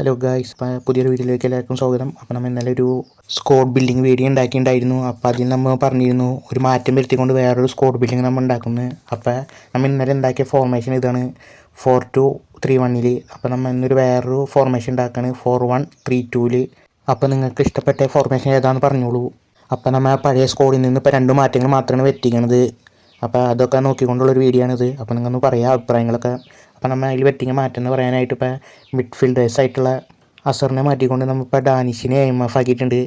Hello guys പുതിയൊരു വീഡിയോയിലേക്ക് എല്ലാവർക്കും സ്വാഗതം. അപ്പോൾ നമ്മൾ ഇന്നലെ ഒരു സ്കോഡ് ബിൽഡിംഗ് വീഡിയോ ഉണ്ടാക്കിയിട്ടുണ്ടായിരുന്നു. അപ്പോൾ അതിൽ നമ്മൾ പറഞ്ഞിരുന്നു ഒരു മാറ്റം വരുത്തിക്കൊണ്ട് വേറൊരു സ്കോഡ് ബിൽഡിംഗ് നമ്മൾ ഉണ്ടാക്കുന്നത് അപ്പോൾ നമ്മൾ ഇന്നലെ ഉണ്ടാക്കിയ ഫോർമേഷൻ ഇതാണ് ഫോർ ടു ത്രീ വണ്ണിൽ അപ്പോൾ നമ്മൾ ഇന്നൊരു വേറൊരു ഫോർമേഷൻ ഉണ്ടാക്കുകയാണ് ഫോർ വൺ ത്രീ ടൂവിൽ അപ്പോൾ നിങ്ങൾക്ക് ഇഷ്ടപ്പെട്ട ഫോർമേഷൻ ഏതാണെന്ന് പറഞ്ഞോളൂ. അപ്പോൾ നമ്മൾ പഴയ സ്കോഡിൽ നിന്ന് ഇപ്പോൾ രണ്ട് മാറ്റങ്ങൾ മാത്രമാണ് വരുത്തിക്കണത്. അപ്പോൾ അതൊക്കെ നോക്കിക്കൊണ്ടുള്ളൊരു വീഡിയോ ആണിത്. അപ്പോൾ നിങ്ങൾക്കൊന്ന് പറയാം അഭിപ്രായങ്ങളൊക്കെ. അപ്പോൾ നമ്മൾ അതിൽ പറ്റിയ മാറ്റം എന്ന് പറയാനായിട്ട് ഇപ്പോൾ മിഡ്ഫീൽഡേഴ്സ് ആയിട്ടുള്ള അസറിനെ മാറ്റിക്കൊണ്ട് നമ്മളിപ്പോൾ ഡാനിഷിനെ എം എഫ് ആക്കിയിട്ടുണ്ട്.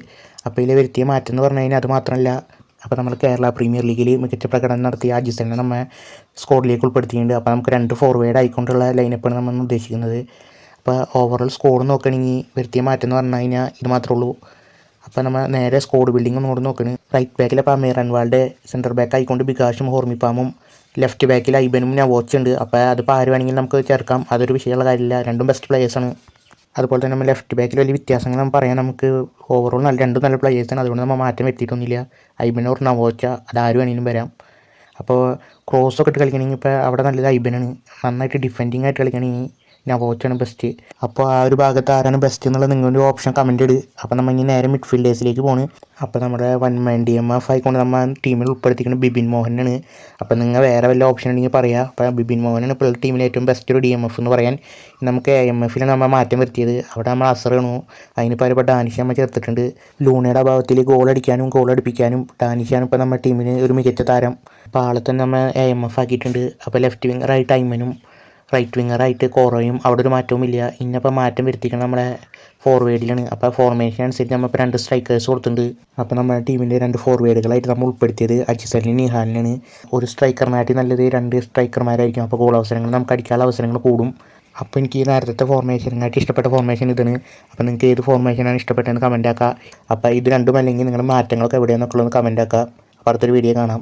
അപ്പോൾ ഇതിൽ വരുത്തിയ മാറ്റം എന്ന് പറഞ്ഞു കഴിഞ്ഞാൽ അത് മാത്രമല്ല അപ്പോൾ നമ്മൾ കേരള പ്രീമിയർ ലീഗിൽ മികച്ച പ്രകടനം നടത്തിയ അജിസനെ നമ്മൾ സ്കോഡിലേക്ക് ഉൾപ്പെടുത്തിയിട്ടുണ്ട്. അപ്പോൾ നമുക്ക് രണ്ട് ഫോർവേഡ് ആയിക്കൊണ്ടുള്ള ലൈനപ്പാണ് നമ്മൾ ഉദ്ദേശിക്കുന്നത് അപ്പോൾ ഓവറോൾ സ്കോർ നോക്കുകയാണെങ്കിൽ വരുത്തിയ മാറ്റം എന്ന് പറഞ്ഞു കഴിഞ്ഞാൽ ഇത് മാത്രമേ ഉള്ളൂ. അപ്പോൾ നമ്മൾ നേരെ സ്കോഡ് ബിൽഡിംഗ് ഒന്നുകൂടി നോക്കണ്. റൈറ്റ് ബാക്കിൽ അപ്പോൾ അമീർ അൻവാളുടെ സെന്റർ ബാക്ക് ആയിക്കൊണ്ട് ബികാഷും ഹോർമിപ്പാമും ലെഫ്റ്റ് ബാക്കിൽ ഐബനും നവോച്ച് ഉണ്ട്. അപ്പോൾ അതിപ്പോൾ ആര് വേണമെങ്കിലും നമുക്ക് ചേർക്കാം. അതൊരു വിഷയമുള്ള കാര്യമില്ല. രണ്ടും ബെസ്റ്റ് പ്ലേയേഴ്സാണ് അതുപോലെ തന്നെ നമ്മൾ ലെഫ്റ്റ് ബാക്കിൽ വലിയ വ്യത്യാസങ്ങൾ നമ്മൾ പറയാൻ നമുക്ക് ഓവറോൾ നല്ല രണ്ടും നല്ല പ്ലേയേഴ്സാണ് അതുകൊണ്ട് നമ്മൾ മാറ്റം വരുത്തിയിട്ടൊന്നുമില്ല. ഐബനോർ നവോച്ച അത് ആര് വേണമെങ്കിലും വരാം. അപ്പോൾ ക്രോസ് ഒക്കെ ഇട്ട് കളിക്കണമെങ്കിൽ ഇപ്പോൾ അവിടെ നല്ലത് ഐബനാണ് നന്നായിട്ട് ഡിഫെൻഡിങ് ആയിട്ട് കളിക്കണമെങ്കിൽ നവോച്ചാണ് ബെസ്റ്റ് അപ്പോൾ ആ ഒരു ഭാഗത്ത് ആരാണ് ബെസ്റ്റ് എന്നുള്ള നിങ്ങളുടെ ഓപ്ഷൻ കമന്റ് ഇട്. അപ്പോൾ നമ്മൾ ഇനി നേരെ മിഡ്ഫീൽഡേഴ്സിലേക്ക് പോണ്. അപ്പോൾ നമ്മുടെ one main D M F ആയിക്കൊണ്ട് നമ്മൾ ടീമിൽ ഉൾപ്പെടുത്തിക്കുന്നത് ബിബിൻ മോഹനാണ് അപ്പോൾ നിങ്ങൾ വേറെ വല്ല ഓപ്ഷൻ ഉണ്ടെങ്കിൽ പറയാം. അപ്പോൾ ബിബിൻ മോഹനാണ് ഇപ്പോൾ ടീമിലെ ഏറ്റവും ബെസ്റ്റ് ഒരു ഡി എം എഫ് എന്ന് പറയാൻ. നമുക്ക് എ എം എഫിൽ നമ്മൾ മാറ്റം വരുത്തിയത്. അവിടെ നമ്മൾ അസറാണു അതിന് പകരം ഇപ്പോൾ ഡാനിഷ് നമ്മൾ ചേർത്തിട്ടുണ്ട്. ലൂണയുടെ അഭാവത്തിൽ ഗോൾ അടിക്കാനും ഗോൾ അടിപ്പിക്കാനും ഡാനിഷാണ് ഇപ്പോൾ നമ്മുടെ ടീമിന് ഒരു മികച്ച താരം. അപ്പോൾ ആളെ തന്നെ നമ്മൾ എ എം എഫ് ആക്കിയിട്ടുണ്ട്. അപ്പോൾ ലെഫ്റ്റ് വിങ് റൈറ്റ് ഐമനും റൈറ്റ് വിങ്ങറായിട്ട് കോറോയും അവിടെ ഒരു മാറ്റവും ഇല്ല. ഇന്നിപ്പോൾ മാറ്റം വരുത്തിക്കണം നമ്മുടെ ഫോർവേഡിലാണ് അപ്പോൾ ഫോർമേഷൻ അനുസരിച്ച് നമ്മളിപ്പോൾ രണ്ട് സ്ട്രൈക്കേഴ്സ് കൊടുത്തിട്ടുണ്ട്. അപ്പോൾ നമ്മുടെ ടീമിന്റെ രണ്ട് ഫോർവേഡുകളായിട്ട് നമ്മൾ ഉൾപ്പെടുത്തിയത് അജിസലിനും നിഹാലിനാണ്. ഒരു സ്ട്രൈക്കറിനായിട്ട് നല്ലത് രണ്ട് സ്ട്രൈക്കർമാരായിരിക്കും അപ്പോൾ ഗോൾ അവസരങ്ങൾ നമുക്ക് അടിക്കാനുള്ള അവസരങ്ങൾ കൂടും. അപ്പോൾ എനിക്ക് ഈ നേരത്തെ ഫോർമേഷനായിട്ട് ഇഷ്ടപ്പെട്ട ഫോർമേഷൻ ഇതാണ്. അപ്പോൾ നിങ്ങൾക്ക് ഏത് ഫോർമേഷനാണ് ഇഷ്ടപ്പെട്ടതെന്ന് കമന്റ് ആക്കുക അപ്പോൾ ഇത് രണ്ടും അല്ലെങ്കിൽ നിങ്ങളുടെ മാറ്റങ്ങളൊക്കെ എവിടെയാണെന്നൊക്കെ ഉള്ളത് കമന്റ് ആക്കുക അപ്പോൾ അടുത്തൊരു വീഡിയോ കാണാം.